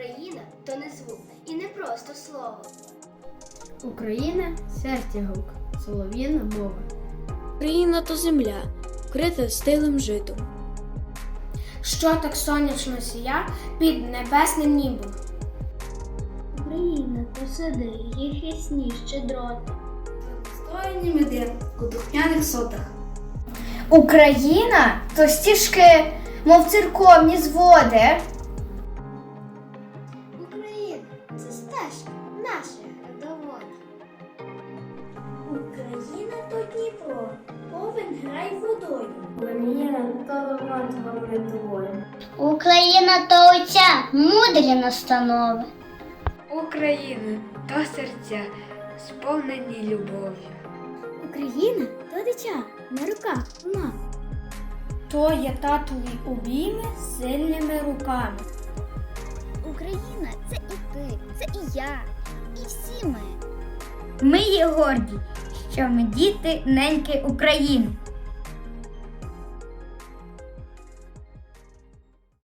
Україна то не звук і не просто слово. Україна серця гук, солов'їна мова. Україна то земля, вкрита стилим житом. Що так сонячно сія під небесним нібом? Україна то сади, їх ясні щедроти. Стояні меди у духняних сотах. Україна то стіжки, мов церковні зводи. Наших родовод. Україна то Дніпро, повен грай водою. Україна то роман говорить тобою. Україна то отця, мудрі настанови. Україна то серця, сповнені любов'ю. Україна то дитя на руках мам. То є татові обійми сильними руками. Україна я, і всі ми. Ми є горді, що ми діти неньки України.